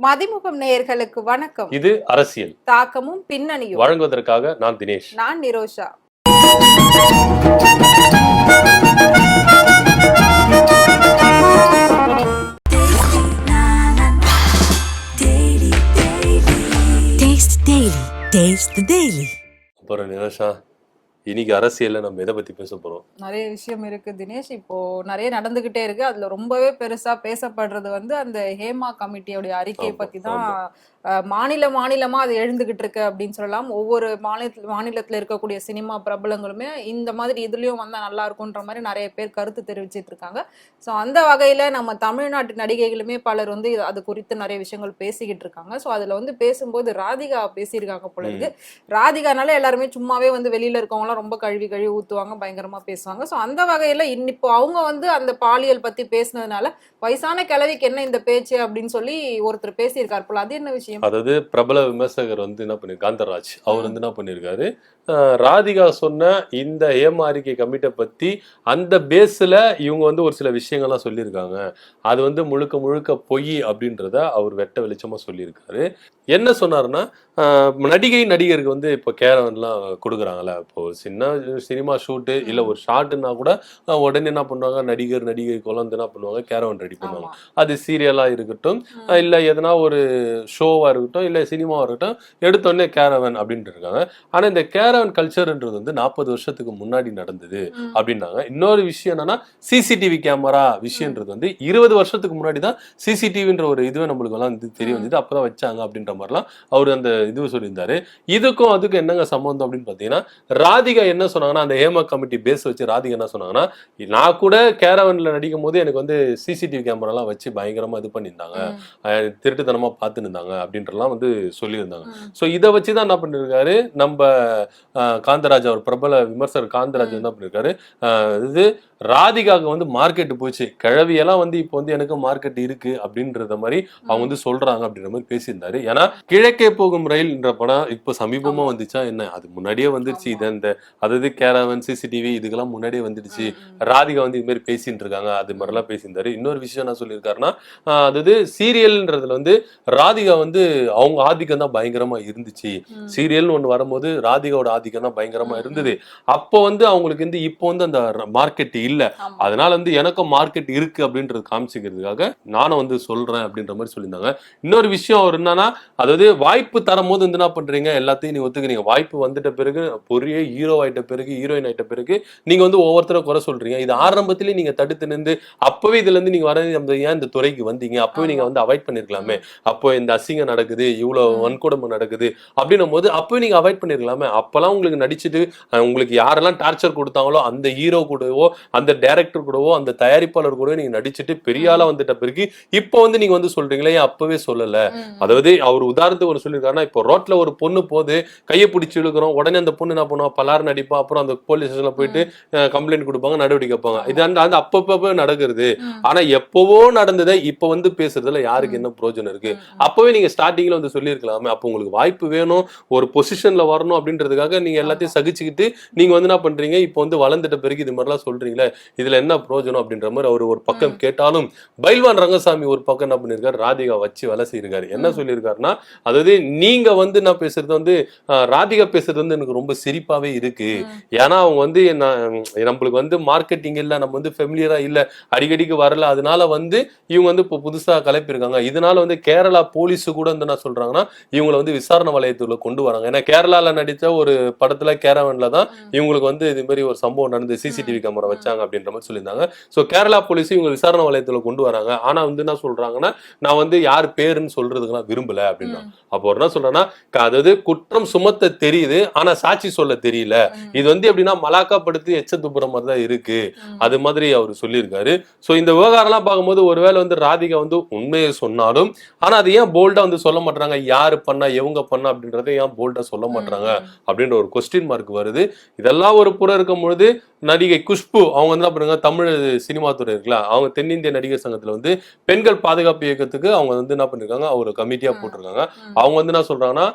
மதிமுகம் நேயர்களுக்கு வணக்கம். இது அரசியல். தாக்கமும் பின்னணியும். வழங்குவதற்காக நான் தினேஷ். நான் Nirosha. Taste the Daily. Taste the Daily. அப்புறம் நிரோஷா இன்னைக்கு அரசியல்ல நம்ம எதை பத்தி பேச போறோம்? நிறைய விஷயம் இருக்கு தினேஷ். இப்போ நிறைய நடந்துகிட்டே இருக்கு. அதுல ரொம்பவே பெருசா பேசப்படுறது வந்து அந்த ஹேமா கமிட்டியோட அறிக்கையை பத்தி தான் மாநில மாநிலமா அது எழுந்துகிட்டு இருக்கு அப்படின்னு சொல்லலாம். ஒவ்வொரு மாநில மாநிலத்துல இருக்கக்கூடிய சினிமா பிரபலங்களுமே இந்த மாதிரி இதுலயும் வந்தா நல்லா இருக்கும்ன்ற மாதிரி நிறைய பேர் கருத்து தெரிவிச்சிட்டு இருக்காங்க. ஸோ அந்த வகையில நம்ம தமிழ்நாட்டு நடிகைகளுமே பலர் வந்து அது குறித்து நிறைய விஷயங்கள் பேசிக்கிட்டு இருக்காங்க. ஸோ அதுல வந்து பேசும்போது ராதிகா பேசியிருக்காங்க போல இருக்கு. ராதிகானால எல்லாருமே சும்மாவே வந்து வெளியில இருக்கவங்கலாம் ரொம்ப கழுவி கழுவி ஊத்துவாங்க பயங்கரமா பேசுவாங்க. ஸோ அந்த வகையில இன்னி- இப்போ அவங்க வந்து அந்த பாலியல் பத்தி பேசுனதுனால வயசான கிழவிக்கு என்ன இந்த பேச்சு அப்படின்னு சொல்லி ஒருத்தர் பேசியிருக்காரு போல. அது என்ன விஷயம்? அதாவது பிரபல விமர்சகர் வந்து என்ன பண்ணி காந்தராஜ். அவர் வந்து என்ன பண்ணியிருக்காரு ராதிகா சொன்ன இந்த ஏமா அறிக்கை கமிட்டை பத்தி அந்த பேஸ்ல இவங்க வந்து ஒரு சில விஷயங்கள்லாம் சொல்லியிருக்காங்க. அது வந்து முழுக்க முழுக்க பொய் அப்படின்றத அவர் வெட்ட வெளிச்சமா சொல்லியிருக்காரு. என்ன சொன்னாருன்னா அஹ், நடிகை நடிகருக்கு வந்து இப்போ கேரவன்லாம் கொடுக்குறாங்கல்ல இப்போ சின்ன சினிமா ஷூட்டு இல்ல ஒரு ஷார்ட்னா கூட உடனே என்ன பண்ணுவாங்க நடிகர் நடிகை குழந்தை என்ன பண்ணுவாங்க கேரவன் ரெடி பண்ணுவாங்க. அது சீரியலா இருக்கட்டும் இல்ல எதனா ஒரு ஷோவா இருக்கட்டும் இல்ல சினிமாவா இருக்கட்டும் எடுத்தோடனே கேரவன் அப்படின்ட்டு இருக்காங்க. ஆனா இந்த கேரவன் கல்ச்சர்ன்றது வந்து நாற்பது வருஷத்துக்கு முன்னாடி நடந்தது. அப்படின்னாங்க. இன்னொரு விஷயம் என்னன்னா சிசிடிவி கேமரா விஷயம்ன்றது வந்து இருபது வருஷத்துக்கு முன்னாடி தான் சிசிடிவின்ற ஒரு இதுவே நம்மளுக்கு எல்லாம் வந்து தெரிய வந்தது. அப்பதான் வச்சாங்க அப்படின்ற மாதிரிலாம் அவர் அந்த இது சொல்லியிருந்தாரு. இதுக்கும் அதுக்கும் என்னங்க சம்பந்தம் அப்படின்னு பாத்தீங்கன்னா ராதிகா என்ன சொன்னாங்கன்னா அந்த ஹேமா கமிட்டி பேஸ் வச்சு ராதிகா என்ன சொன்னாங்கன்னா நான் கூட கேரவன்ல நடிக்கும் போது எனக்கு வந்து சிசிடிவி கேமராலாம் வச்சு பயங்கரமா இது பண்ணியிருந்தாங்க. ம், அஹ் திருட்டுத்தனமா பார்த்துன்னு இருந்தாங்க அப்படின்றலாம் வந்து சொல்லியிருந்தாங்க. ஸோ இதை வச்சு தான் என்ன பண்ணிருக்காரு? நம்ம காந்தராஜ் அவர் பிரபல விமர்சகர் காந்தராஜ் என்ன பண்ணிருக்காரு? அஹ், இது ராதிகாவுக்கு வந்து மார்க்கெட் போச்சு. கிழவியெல்லாம் வந்து இப்போ வந்து எனக்கு மார்க்கெட் இருக்கு அப்படின்றத மாதிரி அவங்க வந்து சொல்றாங்க அப்படின்ற மாதிரி பேசியிருந்தாரு. ஏன்னா கிழக்கே போகும் ரயில்ன்ற படம் இப்போ சமீபமா. வந்துச்சா என்ன அது முன்னாடியே வந்துடுச்சு ஆமா. இது அந்த அதாவது கேரவன் சிசிடிவி இதுக்கெல்லாம் முன்னாடியே வந்துடுச்சு. ராதிகா வந்து இது மாதிரி பேசிட்டு இருக்காங்க அது மாதிரிலாம் பேசியிருந்தாரு இன்னொரு விஷயம் என்ன சொல்லியிருக்காருன்னா அதாவது சீரியல்ன்றதுல வந்து ராதிகா வந்து அவங்க ஆதிக்கம் தான் பயங்கரமா இருந்துச்சு. சீரியல்னு ஒண்ணு வரும்போது ராதிகாவோட ஆதிக்கம் தான் பயங்கரமா இருந்தது அப்போ வந்து அவங்களுக்கு வந்து இப்போ வந்து அந்த மார்க்கெட் இல்ல. அதனால வந்து எனக்கும் மார்க்கெட் இருக்கு அப்படின்றது காமிச்சிக்கிறதுக்காக நானும் வந்து சொல்றேன் அப்படின்ற மாதிரி சொல்லியிருந்தாங்க இன்னொரு விஷயம் அவர் என்னன்னா அதாவது வாய்ப்பு தரும்போது வந்து என்ன பண்றீங்க? எல்லாத்தையும் நீங்க ஒத்துக்கிறீங்க. வாய்ப்பு வந்துட்ட பிறகு பொரிய ஹீரோ ஆயிட்ட பிறகு ஹீரோயின் ஆயிட்ட பிறகு நீங்க வந்து ஒவ்வொருத்தரும் குறை சொல்றீங்க. இது ஆரம்பத்திலேயே நீங்க தடுத்து நின்று அப்பவே இதுல இருந்து நீங்க வர ஏன் இந்த துறைக்கு வந்தீங்க? அப்பவே நீங்க. வந்து அவாய்ட் பண்ணிருக்கலாமே. அப்போ இந்த அசிங்கம் நடக்குது இவ்வளவு ம். வன்கொடுமை நடக்குது அப்படின்னும் போது அப்பவே நீங்க அவாய்ட் பண்ணிருக்கலாமே. அப்பெல்லாம் உங்களுக்கு நடிச்சுட்டு உங்களுக்கு யாரெல்லாம் டார்ச்சர் கொடுத்தாங்களோ அந்த ஹீரோ கூடவோ அந்த டைரக்டர் கூடவோ அந்த தயாரிப்பாளர் கூடவோ நீங்க நடிச்சுட்டு பெரிய ஆளா வந்துட்ட பிறகு இப்போ வந்து நீங்க வந்து சொல்றீங்களே அப்பவே சொல்லல. அதாவது அவர் உதாரணத்துக்கு ஒரு சொல்லியிருக்காருன்னா இப்போ ரோட்ல ஒரு பொண்ணு போது கையை பிடிச்சி இழுக்கிறோம் உடனே அந்த பொண்ணு என்ன பண்ணுவா பலார் நடிப்பா அப்புறம் அந்த போலீஸ் ஸ்டேஷன்ல போயிட்டு கம்ப்ளைண்ட் கொடுப்பாங்க நடவடிக்கை வைப்பாங்க இது அந்த அந்த அப்பப்போ நடக்கிறது. ஆனா எப்பவோ நடந்ததை இப்ப வந்து பேசுறதுல யாருக்கு என்ன பிரயோஜனம் இருக்கு. அப்பவே நீங்க ஸ்டார்டிங்ல வந்து சொல்லியிருக்கலாமே. அப்போ உங்களுக்கு வாய்ப்பு வேணும். ஒரு பொசிஷன்ல வரணும் அப்படின்றதுக்காக நீங்க எல்லாத்தையும் சகிச்சுக்கிட்டு நீங்க வந்து என்ன பண்றீங்க? இப்போ வந்து வளர்ந்துட்ட பிறகு இது மாதிரிலாம் சொல்றீங்களே இதுல என்ன பிரயோஜனம் அப்படின்ற மாதிரி அவர் ஒரு பக்கம் கேட்டாலும் பைல்வான் ரங்கசாமி ஒரு பக்கம் என்ன பண்ணிருக்காரு ராதிகா வச்சு வேலை செய்யிருக்காரு. என்ன சொல்லியிருக்காருன்னா அதாவது நீங்க வந்து என்ன பேசுறது வந்து ராதிகா பேசுறது வந்து எனக்கு ரொம்ப சிரிப்பாவே இருக்கு. ஏன்னா அவங்க வந்து நம்மளுக்கு வந்து மார்க்கெட்டிங் இல்ல நம்ம வந்து ஃபெமிலியரா இல்ல அடிக்கடிக்கு வரல. அதனால வந்து இவங்க வந்து இப்போ புதுசா கலப்பிருக்காங்க இதனால வந்து கேரளா போலீஸ் கூட வந்து என்ன சொல்றாங்கன்னா இவங்களை வந்து விசாரணை வலயத்துக்குள்ள கொண்டு வராங்க. ஏன்னா கேரளால நடிச்ச ஒரு படத்துல கேரவன்ல தான் இவங்களுக்கு வந்து இது மாதிரி ஒரு சம்பவம் நடந்து சிசிடிவி கேமரா வச்சாங்க அப்படின்ற மாதிரி சொல்லியிருந்தாங்க. ஸோ கேரளா போலீஸ் இவங்க விசாரணை வலயத்துல கொண்டு வராங்க. ஆனா வந்து என்ன சொல்றாங்கன்னா நான் வந்து யார் பேருன்னு சொல்றதுக்கெல்லாம் விரும்பல அப்படின்னா அப்போ அவர் என்ன சொல்றேன்னா அதாவது குற்றம் சுமத்த தெரியுது ஆனா சாட்சி சொல்ல தெரியல. இது வந்து எப்படின்னா மலாக்காப்படுத்தி எச்ச துப்புற மாதிரி தான் இருக்கு. அது மாதிரி அவர் சொல்லியிருக்காரு. சோ இந்த விவகாரம்லாம் பார்க்கும்போது ஒருவேளை வந்து ராதிகா வந்து உண்மையை சொன்னாலும் ஆனா அது ஏன் போல்டா வந்து சொல்ல மாட்டாங்க யாரு பண்ணா எவங்க பண்ணா அப்படின்றத ஏன் போல்டா சொல்ல மாட்டாங்க. அப்படின்ற ஒரு கொஸ்டின் மார்க் வருது. இதெல்லாம் ஒரு புறம் இருக்கும் பொழுது நடிகை குஷ்பு அவங்க வந்து என்ன பண்ணுங்க தமிழ் சினிமா துறை இருக்குல்ல அவங்க தென்னிந்திய நடிகர் சங்கத்துல வந்து பெண்கள் பாதுகாப்பு இயக்கத்துக்கு அவங்க வந்து என்ன பண்ணிருக்காங்க? ஒரு கமிட்டியா. போட்டிருக்காங்க. ம். அவங்க வந்து என்ன சொல்றாங்கன்னா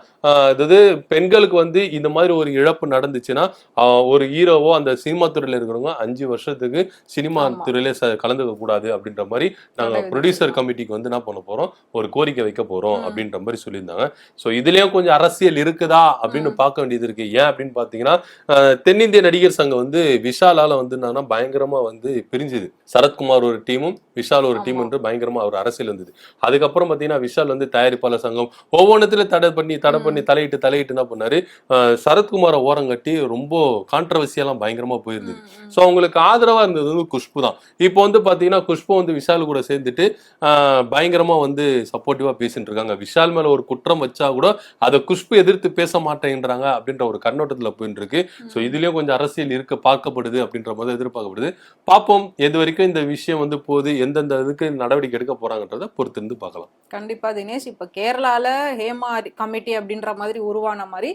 அதாவது பெண்களுக்கு வந்து இந்த மாதிரி ஒரு இழப்பு நடந்துச்சு ஆயிடுச்சுன்னா ஆஹ் ஒரு ஹீரோவோ அந்த சினிமா துறையில இருக்கிறவங்க அஞ்சு வருஷத்துக்கு சினிமா. துறையில கலந்துக்க கூடாது அப்படின்ற மாதிரி நாங்க ப்ரொடியூசர். கமிட்டிக்கு வந்து என்ன பண்ண போறோம் ஒரு கோரிக்கை வைக்க போறோம். அப்படின்ற மாதிரி சொல்லியிருந்தாங்க சோ இதுலயும் கொஞ்சம் அரசியல் இருக்குதா அப்படின்னு. பார்க்க வேண்டியது இருக்கு ஏன் அப்படின்னு பாத்தீங்கன்னா தென்னிந்திய நடிகர் சங்கம் வந்து விஷாலால வந்து என்னன்னா பயங்கரமா வந்து பிரிஞ்சுது சரத்குமார் ஒரு டீமும் விஷால் ஒரு டீம். வந்து பயங்கரமா ஒரு அரசியல் இருந்தது அதுக்கப்புறம் பாத்தீங்கன்னா விஷால் வந்து தயாரிப்பாளர் சங்கம் ஒவ்வொன்றத்துல தடை பண்ணி தடை. பண்ணி தலையிட்டு தலையிட்டு என்ன பண்ணாரு. சரத்குமாரை ஓரம் கட்டி ரொம்ப கான்ட்ரவர்சியெல்லாம் பயங்கரமா போயிருந்தது. ஸோ அவங்களுக்கு ஆதரவா இருந்தது வந்து குஷ்பு தான். இப்போ வந்து பாத்தீங்கன்னா குஷ்பு வந்து விஷால் கூட சேர்ந்துட்டு பயங்கரமா வந்து சப்போர்ட்டிவா பேசிட்டு இருக்காங்க. விஷால் மேல ஒரு குற்றம் வச்சா கூட அதை குஷ்பு எதிர்த்து பேச மாட்டேங்கிறாங்க அப்படின்ற ஒரு கண்ணோட்டத்துல போயிட்டு இருக்கு. ஸோ இதுலயும் கொஞ்சம் அரசியல் இருக்க பார்க்கப்படுது அப்படின்ற மாதிரி எதிர்பார்க்கப்படுது. பார்ப்போம் எது வரைக்கும் இந்த விஷயம் வந்து போகுது எந்தெந்த இதுக்கு நடவடிக்கை எடுக்க போறாங்கன்றத பொறுத்து இருந்து பார்க்கலாம். கண்டிப்பா தினேஷ் இப்ப கேரளால ஹேமா கமிட்டி அப்படின்ற மாதிரி உருவான மாதிரி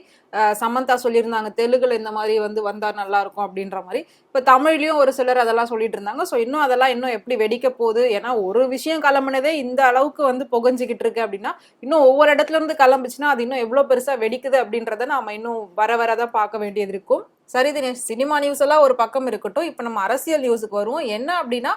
சமந்தா சொல்லியிருந்தாங்க தெலுங்குல இந்த மாதிரி வந்து வந்தா நல்லா இருக்கும் அப்படின்ற மாதிரி. இப்ப தமிழ்லயும் ஒரு சிலர் அதெல்லாம் சொல்லிட்டு இருந்தாங்க ஸோ இன்னும் அதெல்லாம் இன்னும் எப்படி வெடிக்க போகுது? ஏன்னா ஒரு விஷயம் கிளம்புனதே இந்த அளவுக்கு வந்து புகஞ்சிக்கிட்டு இருக்கு அப்படின்னா இன்னும் ஒவ்வொரு இடத்துல இருந்து கிளம்புச்சுன்னா அது இன்னும் எவ்வளவு பெருசா வெடிக்குது அப்படின்றத நாம இன்னும் வர வரதான் பார்க்க வேண்டியது இருக்கும். சரி தினேஷ் சினிமா நியூஸ் எல்லாம் ஒரு பக்கம் இருக்கட்டும். இப்ப நம்ம அரசியல் நியூஸுக்கு வருவோம். என்ன அப்படின்னா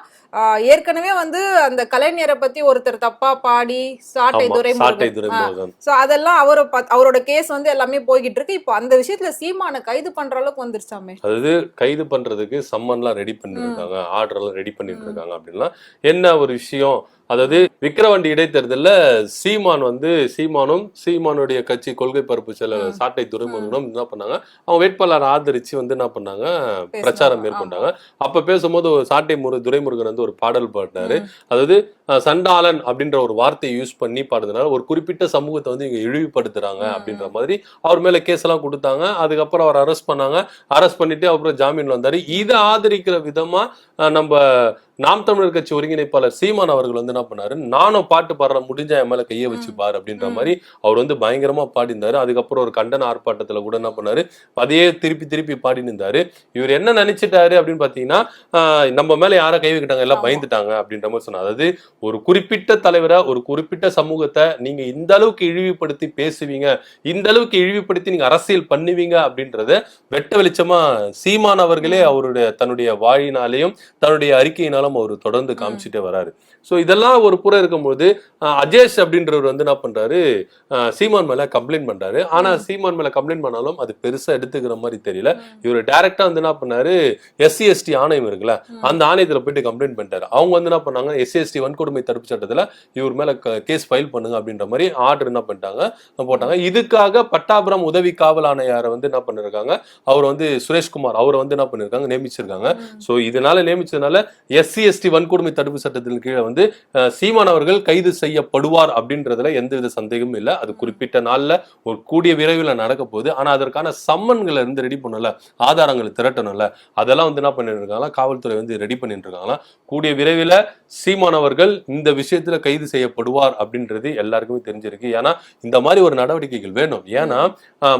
ஏற்கனவே வந்து அந்த கலைஞரை பத்தி ஒருத்தர் தப்பா பாடி சாட்டை துரைமுருகன் சோ அதெல்லாம் அவரை அவரோட கேஸ் வந்து எல்லாமே போய்கிட்டு இருக்கு. இப்போ அந்த விஷயத்துல சீமானை கைது பண்ற அளவுக்கு வந்துருச்சாமே. அதாவது கைது பண்றதுக்கு சம்மன்லாம் ரெடி பண்ணிருக்காங்க ஆர்டர் எல்லாம் ரெடி பண்ணிட்டு. இருக்காங்க அப்படின்னா என்ன ஒரு விஷயம்? அதாவது விக்கிரவாண்டி இடைத்தேர்தல்ல சீமான் வந்து சீமானும் சீமானுடைய கட்சி கொள்கை பரப்பு செல்ல ம். சாட்டை துறைமுருகனும் என்ன பண்ணாங்க? அவங்க வேட்பாளர் ஆதரிச்சு வந்து என்ன பண்ணாங்க. பிரச்சாரம் மேற்கொண்டாங்க. அப்ப பேசும்போது ஒரு சாட்டை முரு துரைமுருகன் வந்து ஒரு பாடல் பாடினாரு. அதாவது சண்டாளன் அப்படின்ற ஒரு வார்த்தையை யூஸ் பண்ணி பாடுறதுனால ஒரு குறிப்பிட்ட சமூகத்தை வந்து இங்க இழிவுபடுத்துறாங்க. அப்படின்ற மாதிரி அவர் மேல கேஸ் எல்லாம் கொடுத்தாங்க. அதுக்கப்புறம் அவர் அரெஸ்ட் பண்ணாங்க. அரெஸ்ட் பண்ணிட்டு அப்புறம் ஜாமீன்ல வந்தாரு. இதை ஆதரிக்கிற விதமா நம்ம நாம் தமிழர் கட்சி ஒருங்கிணைப்பாளர் சீமான் அவர்கள் வந்து என்ன பண்ணாரு நானும் பாட்டு பாடுறேன் முடிஞ்சா என் மேல கையை வச்சு. பாரு அப்படின்ற. மாதிரி அவர் வந்து பயங்கரமா பாடினாரு அதுக்கப்புறம் ஒரு கண்டன ஆர்ப்பாட்டத்துல கூட என்ன பண்ணாரு அதையே திருப்பி திருப்பி பாடி நின்றாரு இவர் என்ன நினைச்சிட்டாரு அப்படின்னு பாத்தீங்கன்னா நம்ம மேல யார கை வைக்கிட்டாங்க எல்லாம். பயந்துட்டாங்க அப்படின்ற மாதிரி சொன்னார் அதாவது ஒரு குறிப்பிட்ட தலைவரை ஒரு குறிப்பிட்ட சமூகத்தை நீங்க இந்த அளவுக்கு இழிவுபடுத்தி பேசுவீங்க இந்த அளவுக்கு இழிவுபடுத்தி நீங்க அரசியல் பண்ணுவீங்க அப்படின்றத வெட்ட வெளிச்சமா சீமான் அவர்களே. அவருடைய தன்னுடைய வாழினாலையும் தன்னுடைய அறிக்கையினாலும் அவர் தொடர்ந்து காமிச்சிட்டே வராரு. சோ இதெல்லாம் ஒரு புறம் இருக்கும்போது அஜேஷ் அப்படின்றவர் வந்து என்ன பண்றாரு? ஆஹ், சீமான் மேல கம்ப்ளைண்ட் பண்றாரு. ஆனா ம். சீமான் மேல கம்ப்ளைண்ட் பண்ணாலும் அது பெருசா எடுத்துக்கிற மாதிரி தெரியல. இவர் டைரக்டா வந்து என்ன பண்ணாரு? எஸ்சி எஸ்டி ஆணையம் இருக்குல்ல. அந்த ஆணையத்துல போயிட்டு கம்ப்ளைண்ட் பண்ணிட்டாரு. அவங்க வந்து என்ன பண்ணாங்க? எஸ்சி எஸ்டி வன்கொடுமை தடுப்பு சட்டத்துல இவர் மேல கேஸ் ஃபைல் பண்ணுங்க அப்படின்ற மாதிரி ஆர்டர் என்ன பண்ணிட்டாங்க? போட்டாங்க. இதுக்காக பட்டாபுரம் உதவி காவல் ஆணையாரை வந்து என்ன பண்ணிருக்காங்க? அவர் வந்து சுரேஷ்குமார் அவரை வந்து என்ன பண்ணிருக்காங்க? நியமிச்சிருக்காங்க. சோ இதனால நியமிச்சதுனால எஸ்சி எஸ்டி வன்கொடுமை தடுப்பு சட்டத்தின் கீழே வந்து சீமான் அவர்கள் கைது செய்யப்படுவார் அப்படின்றதுல எந்தவித சந்தேகமும் இல்லை. அது குறிப்பிட்ட நாள்ல ஒரு கூடிய விரைவில் நடக்க போகுது. ஆனா அதற்கான சம்மன்களை இருந்து ரெடி பண்ணல ஆதாரங்களை திரட்டணும்ல. அதெல்லாம் வந்து என்ன பண்ணிட்டு இருக்காங்களா காவல்துறை வந்து ரெடி பண்ணிட்டு இருக்காங்களா கூடிய விரைவில் சீமான் அவர்கள் இந்த விஷயத்துல கைது செய்யப்படுவார் அப்படின்றது எல்லாருக்குமே தெரிஞ்சிருக்கு. ஏன்னா இந்த மாதிரி ஒரு நடவடிக்கைகள் வேணும். ஏன்னா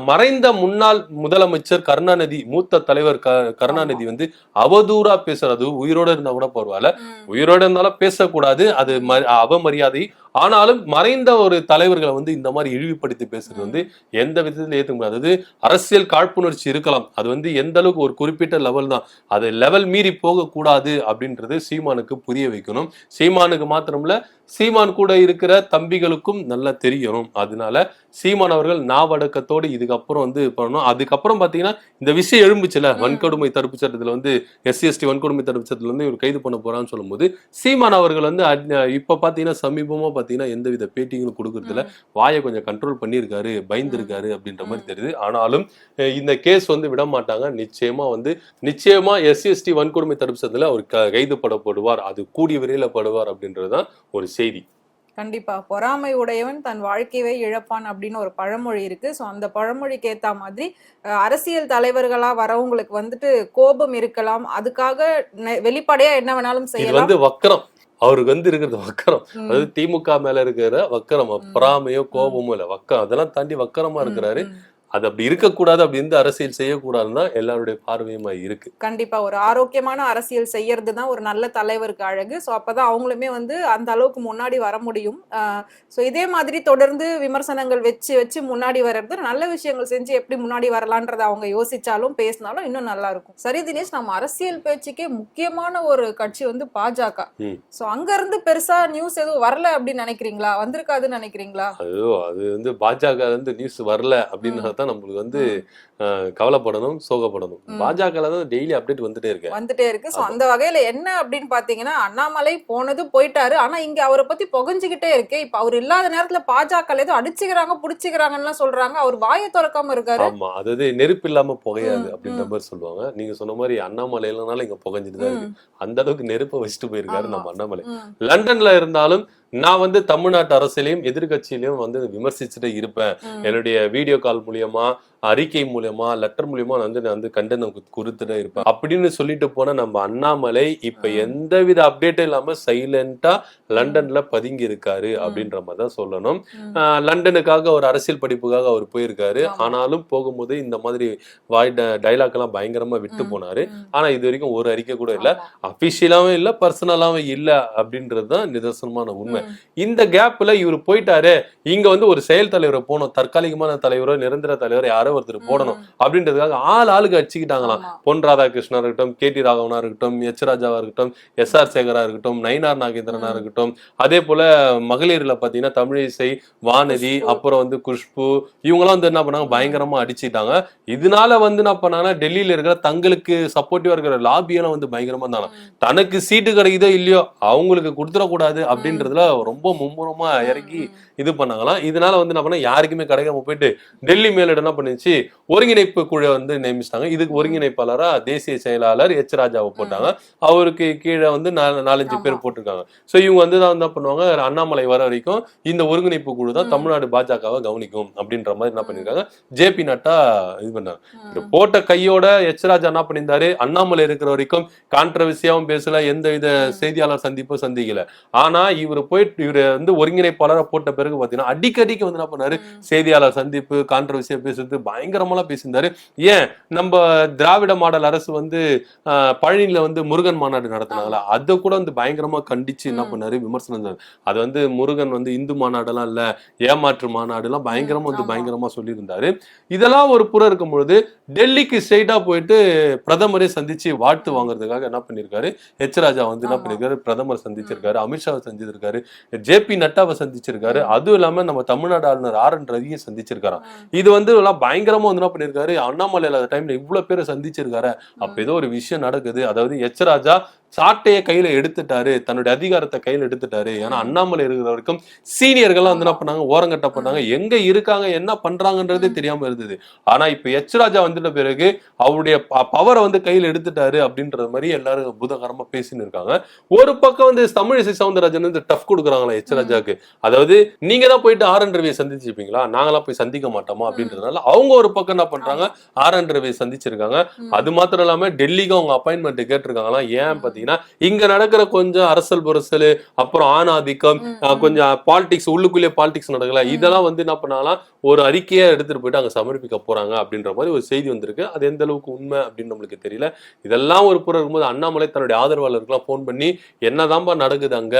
மறைந்த முன்னாள் முதலமைச்சர் கருணாநிதி மூத்த தலைவர் கருணாநிதி வந்து அவதூறா பேசுறது உயிரோட இருந்தா கூட பரவாயில்ல. உயிரோட இருந்தாலும் பேசக்கூடாது. கூடாது அது அவமரியாதை ஆனாலும் மறைந்த ஒரு தலைவர்களை வந்து இந்த மாதிரி இழிவுபடுத்தி பேசுறது வந்து எந்த விதத்துல ஏத்துக்க முடியாது. அதாவது அரசியல் காழ்ப்புணர்ச்சி இருக்கலாம். அது வந்து எந்த அளவுக்கு ஒரு குறிப்பிட்ட லெவல் தான். அது லெவல் மீறி போகக்கூடாது அப்படின்றது சீமானுக்கு புரிய வைக்கணும். சீமானுக்கு மாத்திரம்ல சீமான் கூட இருக்கிற தம்பிகளுக்கும் நல்லா தெரியணும் அதனால சீமான் அவர்கள் நாவடக்கத்தோடு இதுக்கப்புறம் வந்து பண்ணணும். அதுக்கப்புறம் பாத்தீங்கன்னா இந்த விஷயம் எழும்புச்சுல. வன்கொடுமை தடுப்பு சட்டத்துல வந்து எஸ்சி எஸ்டி வன்கொடுமை தடுப்பு சட்டத்துல வந்து இவர் கைது பண்ண போறான்னு சொல்லும்போது சீமான் அவர்கள் வந்து இப்ப பாத்தீங்கன்னா சமீபமா பாத்தீங்கன்னா எந்தவித பேட்டிகளும் கொடுக்கறதுல வாயை கொஞ்சம் கண்ட்ரோல் பண்ணியிருக்காரு பயந்துருக்காரு அப்படின்ற மாதிரி. தெரியுது. ஆனாலும் இந்த கேஸ் வந்து விட மாட்டாங்க. நிச்சயமா வந்து நிச்சயமா எஸ்சி எஸ்டி வன்கொடுமை தடுப்பு சட்டத்துல அவர் கைது படப்படுவார். அது கூடிய விரைவில் படுவார் அப்படின்றதுதான் ஒரு செய்தி. கண்டிப்பா. பொறாமை உடையவன் தன் வாழ்க்கையை இழப்பான் அப்படின்னு ஒரு பழமொழி இருக்கு. சோ அந்த பழமொழிக்கு ஏத்த மாதிரி அரசியல் தலைவர்களா வரவங்களுக்கு வந்துட்டு கோபம் இருக்கலாம். அதுக்காக வெளிப்படையா என்ன வேணாலும் செய்யலாம். வந்து வக்கரம் அவருக்கு வந்து இருக்கிறது வக்கரம். அதாவது திமுக மேல இருக்கிற வக்கரம். பொறாமையோ கோபமோ இல்ல. வக்கரம். அதெல்லாம் தாண்டி வக்கரமா இருக்கிறாரு. அது அப்படி இருக்கக்கூடாது அப்படி இருந்து அரசியல் செய்யக்கூடாதுன்னு தான் எல்லாருடைய பார்வையுமா இருக்கு. கண்டிப்பா. ஒரு ஆரோக்கியமான அரசியல் செய்யறது தான் ஒரு நல்ல தலைவருக்கு அழகு. ஸோ அப்பதான் அவங்களுமே வந்து அந்த அளவுக்கு முன்னாடி வர முடியும். ஸோ இதே மாதிரி தொடர்ந்து விமர்சனங்கள் வச்சு வச்சு முன்னாடி வர்றது நல்ல விஷயங்கள் செஞ்சு எப்படி முன்னாடி வரலான்றதை அவங்க யோசிச்சாலும் பேசினாலும் இன்னும் நல்லா இருக்கும். சரி தினேஷ் நம்ம அரசியல் பேச்சுக்கே முக்கியமான ஒரு கட்சி வந்து பாஜக. ஸோ அங்க இருந்து பெருசா நியூஸ் எதுவும் வரல அப்படின்னு நினைக்கிறீங்களா? வந்திருக்காதுன்னு நினைக்கிறீங்களா? ஐயோ அது வந்து பாஜக வந்து நியூஸ் வரல அப்படின்னா தான் நம்மளுக்கு வந்து அஹ், கவலைப்படணும் சோகப்படணும். பாஜக தான் டெய்லி அப்டேட் வந்துட்டே இருக்கு. வந்துட்டே இருக்கு. ஸோ. அந்த வகையில என்ன அப்படின்னு பாத்தீங்கன்னா அண்ணாமலை போனது போயிட்டாரு. ஆனா இங்க அவரை பத்தி புகஞ்சுக்கிட்டே இருக்கு. இப்ப அவர் இல்லாத நேரத்துல பாஜக ஏதோ அடிச்சுக்கிறாங்க புடிச்சுக்கிறாங்கன்னு சொல்றாங்க. அவர் வாயை திறக்காம இருக்காரு. ஆமா அதாவது நெருப்பு இல்லாம புகையாது அப்படின்ற. மாதிரி சொல்லுவாங்க. நீங்க சொன்ன மாதிரி அண்ணாமலை இல்லைனாலும் இங்க புகைஞ்சிட்டு தான் இருக்கு. அந்த அளவுக்கு நெருப்பை வச்சுட்டு போயிருக்காரு. நம்ம அண்ணாமலை. லண்டன்ல இருந்தாலும் நான் வந்து தமிழ்நாட்டு அரசியலையும் எதிர்கட்சியிலையும் வந்து விமர்சிச்சுட்டே இருப்பேன். என்னுடைய வீடியோ கால் மூலியமா அறிக்கை மூலியமா லெட்டர் மூலியமா வந்து நான் வந்து கண்டனம் கொடுத்துட்டே இருப்பேன். அப்படின்னு சொல்லிட்டு போன நம்ம அண்ணாமலை இப்ப ம். எந்தவித அப்டேட்டும் இல்லாம சைலண்டா லண்டன்ல பதுங்கி இருக்காரு அப்படின்ற மாதிரி தான் சொல்லணும். லண்டனுக்காக ஒரு அரசியல் படிப்புக்காக அவர் போயிருக்காரு. ஆனாலும் போகும்போது இந்த மாதிரி வாய் டைலாக் எல்லாம் பயங்கரமா விட்டு போனாரு. ஆனா இது வரைக்கும் ஒரு அறிக்கை கூட இல்ல. அபிஷியலாவும் இல்ல பர்சனலாவும் இல்ல அப்படின்றது தான் நிதர்சனமான உண்மை. இந்த கேப்ல இவர் போயிட்டாரு. இங்க வந்து ஒரு செயல் தலைவரை போகணும். தற்காலிகமான தலைவரோ நிரந்தர தலைவரோ யாரோ ஒருத்தர் போடணும். அப்படின்றதுக்காக ஆள் ஆளுக்கு அடிச்சுக்கிட்டாங்களாம். பொன் ராதாகிருஷ்ணனா இருக்கட்டும் கே டி ராகவனா இருக்கட்டும் எச் ராஜாவா இருக்கட்டும் எஸ் ஆர் சேகரா இருக்கட்டும் நயினார் நாகேந்திரனா. இருக்கட்டும் அதே போல மகளிர்ல பாத்தீங்கன்னா தமிழிசை வானதி. அப்புறம் வந்து குஷ்பு இவங்கெல்லாம் வந்து என்ன பண்ணாங்க பயங்கரமா அடிச்சுட்டாங்க இதனால வந்து என்ன பண்ணாங்கன்னா டெல்லியில இருக்கிற தங்களுக்கு சப்போர்ட்டிவா இருக்கிற லாபியெல்லாம் வந்து பயங்கரமா இருந்தாங்க. தனக்கு சீட்டு கிடைக்குதோ இல்லையோ அவங்களுக்கு கொடுத்துடக்கூடாது அப்படின்றதுல ரொம்ப மும்முரமா இறங்கி இது பண்ணாங்களாம். இதனால வந்து என்ன பண்ண யாருக்குமே கிடைக்காம போயிட்டு டெல்லி மேலிடம் என்ன பண்ணுச்சு ஒருங்கிணைப்பு குழு வந்து நியமிச்சிட்டாங்க. இதுக்கு ஒருங்கிணைப்பாளரா தேசிய செயலாளர் எச் ராஜாவை போட்டாங்க. அவருக்கு கீழே வந்து நாலஞ்சு பேர். போட்டிருக்காங்க. சோ இவங்க வந்து தான் என்ன பண்ணுவாங்க அண்ணாமலை வர வரைக்கும் இந்த ஒருங்கிணைப்பு குழு தான். தமிழ்நாடு பாஜகவை கவனிக்கும் அப்படின்ற மாதிரி என்ன பண்ணிருக்காங்க ஜேபி நட்டா இது பண்ணாங்க. போட்ட கையோட எச் ராஜா என்ன பண்ணியிருந்தாரு அண்ணாமலை இருக்கிற வரைக்கும் கான்ட்ரவர்சியாவும் பேசல எந்த வித. செய்தியாளர் சந்திப்பும் சந்திக்கல. ஆனா இவர் போயிட்டு இவர் வந்து ஒருங்கிணைப்பாளரா போட்ட பிறகு பாத்தீங்கன்னா அடிக்கடிக்கு வந்து என்ன பண்ணாரு. செய்தியாளர் சந்திப்பு கான்ட்ரவர்சியா பேசுறது பயங்கரமெல்லாம் பேசியிருந்தாரு. ஏன்? நம்ம திராவிட மாடல் அரசு வந்து பழனியில வந்து முருகன் மாநாடு நடத்தினாங்களா? அதை கூட வந்து பயங்கரமா கண்டிச்சு என்ன. பண்ணாரு? விமர்சனம். அது வந்து முருகன் வந்து இந்து மாநாடெல்லாம் இல்ல ஏமாற்று மாநாடு எல்லாம் பயங்கரமா வந்து. பயங்கரமா சொல்லியிருந்தாரு. இதெல்லாம் ஒரு புறம் இருக்கும் பொழுது டெல்லிக்கு ஸ்ட்ரெயிட்டா போயிட்டு பிரதமரை சந்திச்சு வாழ்த்து வாங்குறதுக்காக என்ன பண்ணிருக்காரு எச் ராஜா வந்து என்ன. பண்ணிருக்காரு பிரதமர் சந்திச்சிருக்காரு அமித்ஷாவை சந்திச்சிருக்காரு ஜேபி நட்டாவை சந்திச்சிருக்காரு அதுவும் இல்லாம நம்ம தமிழ்நாடு ஆளுநர் ஆர் என் ரவியை சந்திச்சிருக்காராம். இது வந்து எல்லாம் பயங்கரமா வந்து என்ன பண்ணிருக்காரு? அண்ணாமலை இல்லாத டைம்ல இவ்வளவு பேரை சந்திச்சிருக்காரு. அப்ப ஏதோ ஒரு விஷயம் நடக்குது. அதாவது எச் ராஜா சாட்டைய கையில எடுத்துட்டாரு. தன்னுடைய அதிகாரத்தை கையில எடுத்துட்டாரு. ஏன்னா. அண்ணாமலை இருக்கிற வரைக்கும் சீனியர்கள்லாம் வந்து என்ன. பண்ணாங்க? ஓரங்கட்ட பண்ணாங்க எங்க இருக்காங்க? என்ன பண்றாங்கன்றதே. தெரியாம இருந்தது. ஆனா இப்ப எச் ராஜா வந்துட்ட பிறகு அவருடைய பவரை வந்து கையில எடுத்துட்டாரு அப்படின்றது மாதிரி எல்லாரும் பூதகரமா பேசின்னு இருக்காங்க. ஒரு பக்கம் வந்து தமிழிசை சவுந்தரராஜன் வந்து டஃப் கொடுக்குறாங்களா எச். ராஜாக்கு. அதாவது நீங்க தான் போயிட்டு ஆர் என் ரவியை சந்திச்சிருப்பீங்களா? நாங்களாம் போய் சந்திக்க மாட்டோமா? அப்படின்றதுனால அவங்க ஒரு பக்கம் என்ன பண்றாங்க? ஆர் என் ரவியை சந்திச்சிருக்காங்க. அது மாத்திரம் இல்லாம டெல்லிக்கு அவங்க அப்பாயின்மெண்ட் கேட்டிருக்காங்களாம். ஏன் ம். பாத்தீங்கன்னா இங்க நடக்கிற கொஞ்சம் அரசல் புரசல் அப்புறம் ஆணாதிக்கம். கொஞ்சம் பாலிடிக்ஸ் உள்ளுக்குள்ளேயே பாலிடிக்ஸ் நடக்கல. இதெல்லாம் வந்து என்ன பண்ணாலாம் ஒரு அறிக்கையா எடுத்துட்டு போயிட்டு அங்க சமர்ப்பிக்க போறாங்க அப்படின்ற மாதிரி ஒரு செய்தி வந்திருக்கு அது எந்த அளவுக்கு உண்மை அப்படின்னு நம்மளுக்கு தெரியல இதெல்லாம் ஒரு புறம் இருக்கும்போது அண்ணாமலை தன்னுடைய ஆதரவாளருக்குலாம் ஃபோன் பண்ணி என்னதான்பா நடக்குது அங்க.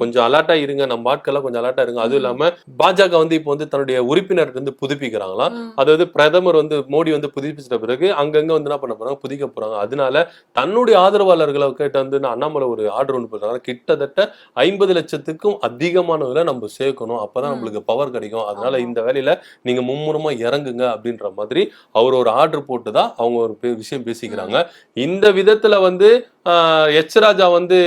கொஞ்சம் அலர்ட்டா இருங்க நம்ம ஆட்கள்லாம் கொஞ்சம் அலர்ட்டா இருங்க அதுவும். இல்லாம பாஜக வந்து இப்போ வந்து தன்னுடைய உறுப்பினர் வந்து புதுப்பிக்கிறாங்களாம். அதாவது பிரதமர் வந்து மோடி வந்து புதுப்பிச்சிட்ட பிறகு அங்கங்க வந்து என்ன பண்ண போறாங்க புதுக்க போறாங்க அதனால தன்னுடைய ஆதரவாளர்களை கேட்ட வந்து அண்ணாமலை ஒரு ஆர்டர் ஒன்று போடுறாங்க கிட்டத்தட்ட ஐம்பது லட்சத்துக்கும் அதிகமானவரை நம்ம சேர்க்கணும். அப்பதான். நம்மளுக்கு பவர் கிடைக்கும். அதனால. இந்த வேலையில நீங்க மும்முரமா இறங்குங்க அப்படின்ற மாதிரி அவர் ஒரு ஆர்டர் போட்டு தான் அவங்க ஒரு விஷயம் பேசிக்கிறாங்க. இந்த விதத்துல வந்து எச் ராஜா வந்து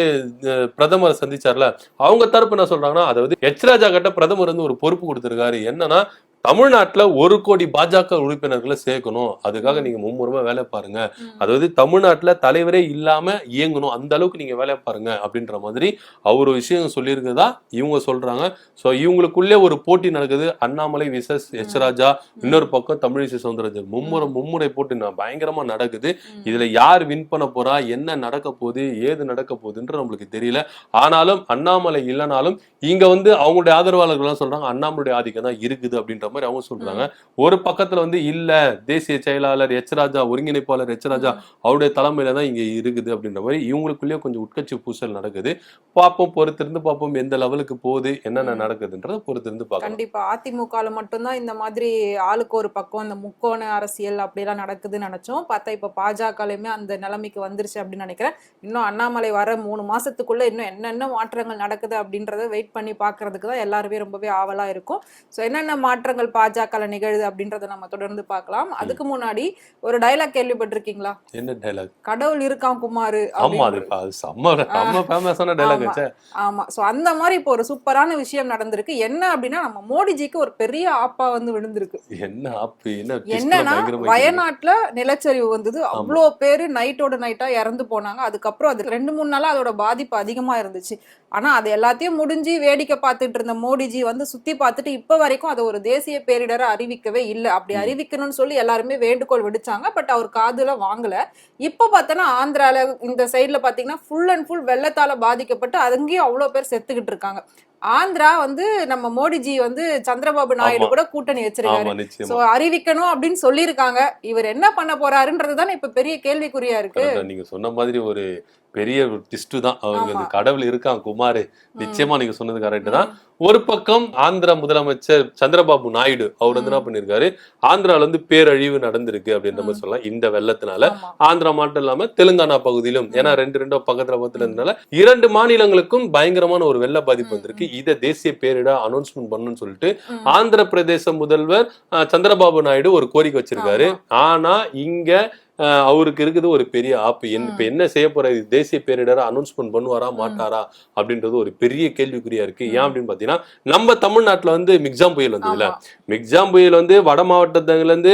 பிரதமரை சந்திச்சார்ல அவங்க தரப்பு என்ன சொல்றாங்கன்னா அதாவது எச் ராஜா கிட்ட பிரதமர் வந்து ஒரு பொறுப்பு கொடுத்திருக்காரு. என்னன்னா தமிழ்நாட்டுல ஒரு கோடி பாஜக உறுப்பினர்களை சேர்க்கணும். அதுக்காக. நீங்க மும்முரமா வேலை பாருங்க. அதாவது தமிழ்நாட்டுல தலைவரே இல்லாம இயங்கணும். அந்த அளவுக்கு நீங்க வேலை பாருங்க அப்படின்ற மாதிரி அவர் விஷயம் சொல்லியிருக்கிறதா இவங்க சொல்றாங்க. சோ இவங்களுக்குள்ளே ஒரு போட்டி நடக்குது. Annamalai versus H. ராஜா இன்னொரு பக்கம் தமிழிசை சவுந்தரராஜன். மும்முறை மும்முறை போட்டி பயங்கரமா நடக்குது. இதுல யார் வின் பண்ண போறா என்ன நடக்க போகுது ஏது நடக்க போகுதுன்ற நம்மளுக்கு தெரியல. ஆனாலும் அண்ணாமலை இல்லைனாலும் இங்க வந்து அவங்களுடைய ஆதரவாளர்கள் எல்லாம் சொல்றாங்க அண்ணாமலையுடைய ஆதிக்கம் தான் இருக்குது அப்படின்ற மாதிரி அவங்க சொல்றாங்க. ஒரு பக்கத்துல வந்து இல்ல தேசிய செயலாளர் எச் ராஜா ஒருங்கிணைப்பாளர் எச் ராஜா அவருடைய தலைமையில தான் இங்க இருக்குது அப்படின்ற மாதிரி இவங்களுக்குள்ளேயே கொஞ்சம் உட்கட்சி பூசல் நடக்குது. பார்ப்போம் பொறுத்திருந்து பார்ப்போம் எந்த லெவலுக்கு போகுது என்னென்ன நடக்குதுன்றத பொறுத்திருந்து பார்க்கலாம். கண்டிப்பா. அதிமுகல மட்டும்தான் இந்த மாதிரி ஆளுக்கு ஒரு பக்கம் அந்த முக்கோண அரசியல் அப்படிலாம் நடக்குதுன்னு நினைச்சோம். பார்த்தா இப்ப பாஜகலையுமே அந்த நிலைமைக்கு வந்துருச்சு அப்படின்னு நினைக்கிறேன். இன்னும் அண்ணாமலை வர மூணு மாசத்துக்குள்ள இன்னும் என்னென்ன மாற்றங்கள் நடக்குது அப்படின்றத வெயிட் பண்ணி பார்க்கிறதுக்கு தான் எல்லாருமே ரொம்பவே ஆவலா இருக்கும். ஸோ என்னென்ன மாற்றங்கள் பாஜகல நிகழுது அப்படின்றத நம்ம தொடர்ந்து பார்க்கலாம். அதுக்கு முன்னாடி ஒரு டைலாக் கேள்விப்பட்டிருக்கீங்களா? என்ன டைலாக் கடவுள் இருக்கான் குமாரு ஆமா அது அப்படின்னு. ப- அது செம்ம செம்ம ஃபேமஸான டைலாக் ஆமா. வச்சே ஆமா. சோ அந்த மாதிரி இப்போ ஒரு சூப்பரான விஷயம் நடந்திருக்கு. என்ன அப்படின்னா நம்ம மோடிஜிக்கு ஒரு பெரிய ஆப்பா வந்து விழுந்திருக்கு. என்ன ஆப்பு? என்ன என்னன்னா. வயநாட்டுல நிலச்சரிவு வந்தது. அவ்வளோ பேரு நைட்டோட நைட்டா இறந்து போனாங்க. அதுக்கப்புறம் அது ரெண்டு மூணு நாளா அதோட பாதிப்பு அதிகமா இருந்துச்சு. ஆனா அது எல்லாத்தையும் முடிஞ்சு வேடிக்கை பார்த்துட்டு இருந்த மோடிஜி வந்து சுத்தி பார்த்துட்டு இப்ப வரைக்கும் அதை ஒரு தேசிய பேரிடரை அறிவிக்கவே இல்லை. அப்படி அறிவிக்கணும்னு சொல்லி எல்லாருமே வேண்டுகோள் விடுச்சாங்க. பட் அவர் காதுல வாங்கல. இப்ப பார்த்தோன்னா ஆந்திரால இந்த சைடுல பாத்தீங்கன்னா ஃபுல் அண்ட் ஃபுல் வெள்ளத்தால பாதிக்கப்பட்டு அங்கேயும் அவ்வளோ பேர் செத்துக்கிட்டு இருக்காங்க. ஆந்திரா வந்து நம்ம மோடிஜி வந்து சந்திரபாபு நாயுடு. கூட கூட்டணி வச்சிருக்காரு. சோ அறிவிக்கணும் அப்படின்னு சொல்லியிருக்காங்க. இவர் என்ன பண்ண போறாருன்றது தானே இப்ப பெரிய கேள்விக்குறியா இருக்கு. நீங்க சொன்ன மாதிரி ஒரு பெரிய டிஸ்ட் தான். அவருக்கு. அந்த கடவுள் இருக்கான் குமார். நிச்சயமா நீங்க சொன்னது கரெக்ட் தான். ஒரு பக்கம் ஆந்திரா முதலமைச்சர் சந்திரபாபு நாயுடு அவர் வந்து என்ன பண்ணிருக்காரு ஆந்திரால வந்து பேரழிவு நடந்திருக்கு அப்படின்ற மாதிரி சொல்லலாம். இந்த வெள்ளத்தினால. ஆந்திரா மட்டும் இல்லாம தெலுங்கானா பகுதியிலும். ஏன்னா ரெண்டு ரெண்டோ பக்கத்துல பக்கத்துல இருந்தனால இரண்டு மாநிலங்களுக்கும் பயங்கரமான ஒரு வெள்ள பாதிப்பு வந்திருக்கு. இதை தேசிய பேரிடா அனௌன்ஸ்மெண்ட் பண்ணணும்னு சொல்லிட்டு. ஆந்திர பிரதேச முதல்வர் சந்திரபாபு நாயுடு ஒரு கோரிக்கை வச்சிருக்காரு ஆனா இங்க அவருக்கு இருக்குது ஒரு பெரிய ஆப்பு. இப்ப என்ன செய்ய போறாரு தேசிய பேரிடரை அனௌன்ஸ்மெண்ட் பண்ணுவாரா மாட்டாரா? அப்படின்றது ஒரு பெரிய கேள்விக்குறியா இருக்கு. ஏன் அப்படின்னு பாத்தீங்கன்னா நம்ம தமிழ்நாட்டுல வந்து மிக்ஜாம் புயல் வந்ததுல ஆமா. மிக்ஜாம் புயல் வந்து வட மாவட்டத்துல இருந்து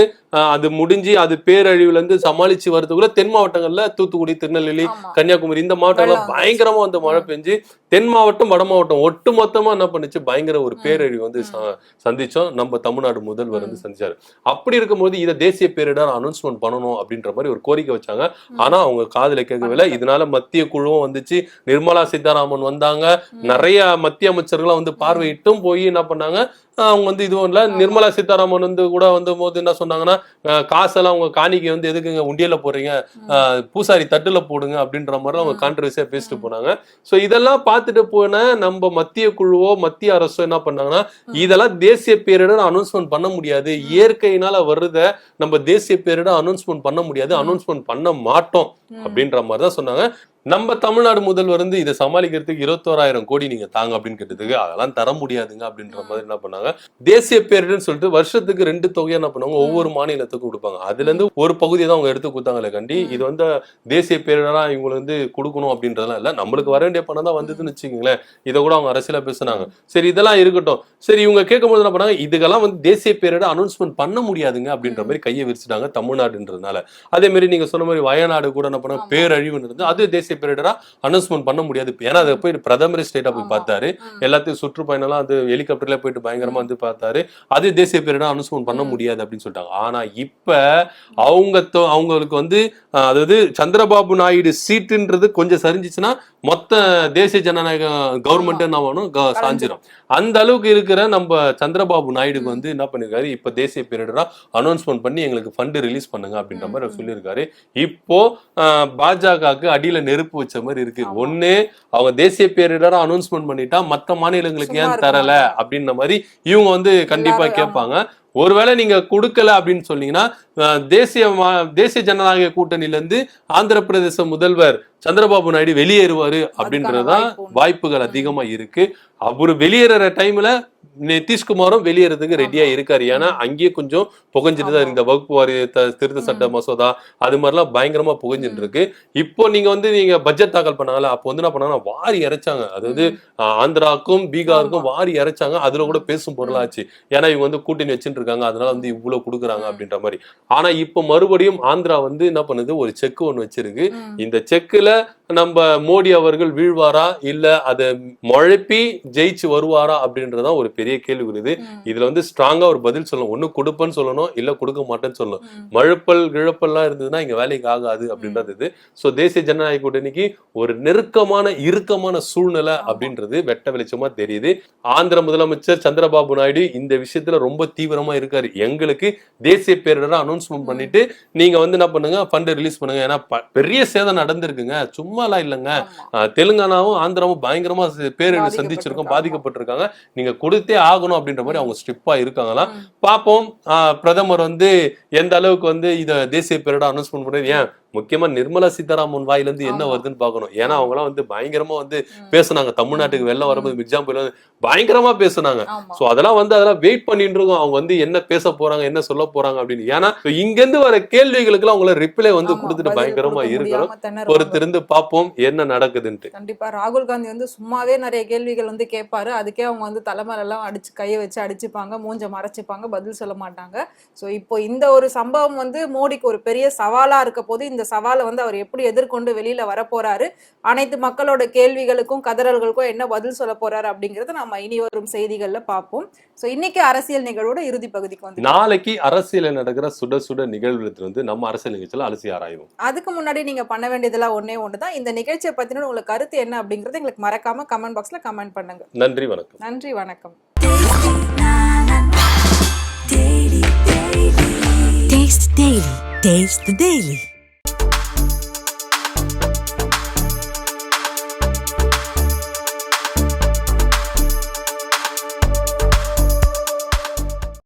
அது முடிஞ்சு அது பேரழிவுல இருந்து சமாளிச்சு வரதுக்குள்ள தென் மாவட்டங்கள்ல தூத்துக்குடி திருநெல்வேலி. கன்னியாகுமரி இந்த மாவட்டங்கள்ல பயங்கரமா வந்து மழை பெஞ்சு தென் மாவட்டம் வட மாவட்டம் ஒட்டு மொத்தமா என்ன பண்ணுச்சு? பயங்கர ஒரு பேரழிவு வந்து சந்திச்சோம். நம்ம தமிழ்நாடு முதல்வர் வந்து சந்திச்சாரு. அப்படி இருக்கும்போது இதை தேசிய பேரிடர் அனௌன்ஸ்மெண்ட் பண்ணணும் அப்படின்ற மாதிரி ஒரு கோரிக்கை வச்சாங்க. ஆனா அவங்க காதுல கேட்கவில்லை. இதனால மத்திய குழுவும் வந்துச்சு. நிர்மலா சீதாராமன் வந்தாங்க. நிறைய மத்திய அமைச்சர்கள்லாம் வந்து பார்வையிட்டும் போய் என்ன பண்ணாங்க? அவங்க வந்து இதுவும் இல்ல. நிர்மலா சீதாராமன் வந்து கூட வந்து போது என்ன சொன்னாங்கன்னா காசெல்லாம் உங்க காணிக்கை வந்து எதுக்குங்க உண்டியல போடுறீங்க? பூசாரி தட்டுல போடுங்க அப்படின்ற மாதிரி அவங்க கான்ட்ரவர்சியா பேசிட்டு போனாங்க. சோ இதெல்லாம் பார்த்துட்டு போன நம்ம மத்திய குழுவோ மத்திய அரசோ என்ன பண்ணாங்கன்னா இதெல்லாம் தேசிய பேரிடர் அனௌன்ஸ்மெண்ட் பண்ண முடியாது. இயற்கையினால வருத நம்ம தேசிய பேரிடர் அனௌன்ஸ்மெண்ட் பண்ண முடியாது. அனௌன்ஸ்மெண்ட் பண்ண மாட்டோம் அப்படின்ற மாதிரி தான் சொன்னாங்க. நம்ம தமிழ்நாடு முதல்வர் வந்து இதை சமாளிக்கிறதுக்கு இருபத்தோராயிரம் கோடி நீங்க தாங்க அப்படின்னு கேட்டதுக்கு அதெல்லாம் தர முடியாதுங்க அப்படின்ற மாதிரி என்ன பண்ணாங்க? தேசிய பேரிடர்னு சொல்லிட்டு வருஷத்துக்கு ரெண்டு தொகையை என்ன பண்ணுவாங்க? ஒவ்வொரு மாநிலத்துக்கும் கொடுப்பாங்க. அதுல இருந்து ஒரு பகுதியை தான் அவங்க எடுத்து கொடுத்தாங்களே கண்டி. இது வந்து தேசிய பேரிடரா இவங்களுக்கு வந்து கொடுக்கணும் அப்படின்றதெல்லாம் இல்ல. நம்மளுக்கு வர வேண்டிய பணம் தான் வந்ததுன்னு வச்சுக்கோங்களேன். இதை கூட அவங்க அரசியலா பேசுனாங்க. சரி இதெல்லாம் இருக்கட்டும். சரி இவங்க கேட்கும்போது என்ன பண்ணாங்க? இதுக்கெல்லாம் வந்து தேசிய பேரிடர் அனௌன்ஸ்மெண்ட் பண்ண முடியாதுங்க அப்படின்ற மாதிரி கையை விரிச்சிட்டாங்க தமிழ்நாடுன்றதுனால. அதே மாதிரி நீங்க சொன்ன மாதிரி வயநாடு கூட என்ன பண்ணாங்க? இருந்து அது தேசிய பேரிடரா அனௌன்ஸ்மெண்ட் பண்ண முடியாது. ஏன்னா அதை போய் பிரதமர் ஸ்டேட்டா போய். பார்த்தாரு. எல்லாத்தையும் சுற்றுப்பயணம்லாம் அது ஹெலிகாப்டர்ல போயிட்டு பயங்கரமா வந்து பார்த்தாரு. அது தேசிய பேரிடர் அனௌன்ஸ்மெண்ட் பண்ண முடியாது அப்படின்னு சொல்லிட்டாங்க. ஆனா இப்ப அவங்க அவங்களுக்கு வந்து அதாவது சந்திரபாபு நாயுடு சீட்டுன்றது கொஞ்சம் சரிஞ்சிச்சுன்னா மொத்த தேசிய ஜனநாயக கவர்மெண்ட் என்ன ஆகணும்? சாஞ்சிரும். அந்த அளவுக்கு இருக்கிற நம்ம சந்திரபாபு நாயுடுக்கு வந்து என்ன பண்ணிருக்காரு? இப்ப தேசிய பேரிடரா அனௌன்ஸ்மெண்ட் பண்ணி எங்களுக்கு ஃபண்ட் ரிலீஸ் பண்ணுங்க அப்படின்ற மாதிரி அவர் சொல்லியிருக்காரு. இப்போ பாஜகவுக்கு அடியில நெருப்பு வச்ச மாதிரி இருக்கு. ஒண்ணு அவங்க தேசிய பேரிடரா அனௌன்ஸ்மெண்ட் பண்ணிட்டா மத்த மாநிலங்களுக்கு ஏன் தரல. அப்படின்ற மாதிரி இவங்க வந்து கண்டிப்பா கேட்பாங்க. ஒருவேளை நீங்க கொடுக்கல அப்படின்னு சொன்னீங்கன்னா தேசிய தேசிய ஜனநாயக கூட்டணியில இருந்து ஆந்திர பிரதேச முதல்வர் சந்திரபாபு நாயுடு வெளியேறுவாரு அப்படின்றதுதான். வாய்ப்புகள் அதிகமா இருக்கு அவரு வெளியேற டைம்ல நிதிஷ்குமாரும் வெளியேறதுக்கு ரெடியா இருக்காரு. ஏன்னா அங்கேயே கொஞ்சம் புகஞ்சிட்டு தான். இந்த வகுப்பு வாரிய திருத்த சட்ட மசோதா அது மாதிரிலாம் பயங்கரமா புகஞ்சிட்டு இருக்கு. இப்போ நீங்க வந்து நீங்க பட்ஜெட் தாக்கல் பண்ணாங்கல்ல அப்போ வந்து என்ன பண்ணாங்கன்னா வாரி இறைச்சாங்க. அதாவது ஆந்திராக்கும் பீகாருக்கும் வாரி இறைச்சாங்க. அதுல கூட பேசும் பொருளாச்சு. ஏன்னா இவங்க வந்து கூட்டணி வச்சுட்டு இருக்காங்க. அதனால வந்து இவ்வளவு கொடுக்குறாங்க அப்படின்ற மாதிரி. ஆனா இப்போ மறுபடியும் ஆந்திரா வந்து என்ன பண்ணுது? ஒரு செக் ஒண்ணு வச்சிருக்கு. இந்த செக்குல நம்ம மோடி அவர்கள் வீழ்வாரா? இல்ல அதை முழப்பி ஜெயிச்சு வருவாரா? அப்படின்றதான் ஒரு பெரிய கேள்வி இருக்குது இதுல வந்து ஸ்ட்ராங்கா ஒரு பதில் சொல்லணும். ஒண்ணு கொடுப்பேன்னு சொல்லணும் இல்ல கொடுக்க மாட்டேன்னு சொல்லணும். மழுப்பல் கிழப்பல்லாம் இருந்ததுன்னா இங்க வேலைக்கு ஆகாது அப்படின்றது இது. சோ தேசிய ஜனநாயக கூட்டணிக்கு ஒரு நெருக்கமான இறுக்கமான சூழ்நிலை அப்படின்றது வெட்ட வெளிச்சமா தெரியுது. ஆந்திர முதலமைச்சர் சந்திரபாபு நாயுடு இந்த விஷயத்துல ரொம்ப தீவிரமா இருக்காரு. எங்களுக்கு தேசிய பேரிடரை அனௌன்ஸ்மெண்ட் பண்ணிட்டு நீங்க வந்து என்ன பண்ணுங்க ஃபண்ட் ரிலீஸ் பண்ணுங்க. ஏன்னா பெரிய சேதம் நடந்திருக்குங்க. சும்மாலாம் இல்லைங்க. தெலுங்கானாவும் ஆந்திராவும் பயங்கரமா பேரிடர் சந்திச்சிருக்கோம் பாதிக்கப்பட்டிருக்காங்க. நீங்க கொடுத்தே ஆகணும் அப்படின்ற மாதிரி அவங்க ஸ்ட்ரிப்பா இருக்காங்களாம் பார்ப்போம். பிரதமர் வந்து எந்த அளவுக்கு வந்து இத தேசிய பேரிடர் அனௌன்ஸ்மெண்ட் பண்றது ஏன் முக்கியமா நிர்மலா சீதாராமன் வாயில இருந்து என்ன. வருதுன்னு பார்க்கணும். ஏன்னா அவங்க எல்லாம் வந்து பயங்கரமா வந்து பேசுனாங்க. தமிழ்நாட்டுக்கு வெள்ளம் வரும்போது மிக்ஜாம் புயல் பயங்கரமா பேசுனாங்க. சோ அதெல்லாம் வந்து அதெல்லாம் வெயிட் பண்ணிட்டு இருக்கோம். அவங்க வந்து என்ன பேச போறாங்க என்ன சொல்ல போறாங்க அப்படின்னு. ஏன்னா இங்க இருந்து வர கேள்விகளுக்கு அவங்கள ரிப்ளை வந்து கொடுத்துட்டு பயங்கரமா திணறுவாங்க. பொறுத்திருந்து பார்ப்போம் என்ன நடக்குதுன்ட்டு. கண்டிப்பா. ராகுல் காந்தி வந்து சும்மாவே நிறைய கேள்விகள் வந்து கேட்பாரு. அதுக்கே அவங்க வந்து தலைமையில எல்லாம் அடிச்சு கையை வச்சு அடிச்சுப்பாங்க மூஞ்ச மறைச்சுப்பாங்க பதில் சொல்ல மாட்டாங்க. சோ இப்போ இந்த ஒரு சம்பவம் வந்து மோடிக்கு ஒரு பெரிய சவாலா இருக்க போது இந்த சவாலை வந்து அவர் எப்படி எதிர்கொண்டு வெளியில வரப்போறாரு? அனைத்து மக்களோட கேள்விகளுக்கும் கதறல்களுக்கும் என்ன பதில் சொல்ல போறாரு அப்படிங்கறத நம்ம இனி வரும் செய்திகள்ல பார்ப்போம். சோ இன்னைக்கு அரசியல் நிகழ்வோட இறுதி பகுதிக்கு வந்து நாளைக்கு அரசியல நடக்கிற சுட சுட நிகழ்வுல வந்து நம்ம அரசியல் நிகழ்ச்சியில அலசி ஆராய்வோம். அதுக்கு முன்னாடி நீங்க பண்ண வேண்டியதெல்லாம் ஒண்ணே ஒன்று தான். இந்த நிகழ்ச்சியை பத்தின உங்களுக்கு கருத்து என்ன அப்படிங்கறத எங்களுக்கு மறக்காம கமெண்ட் பாக்ஸ்ல கமெண்ட் பண்ணுங்க. நன்றி வணக்கம். நன்றி வணக்கம். Taste the Daily. Taste the Daily.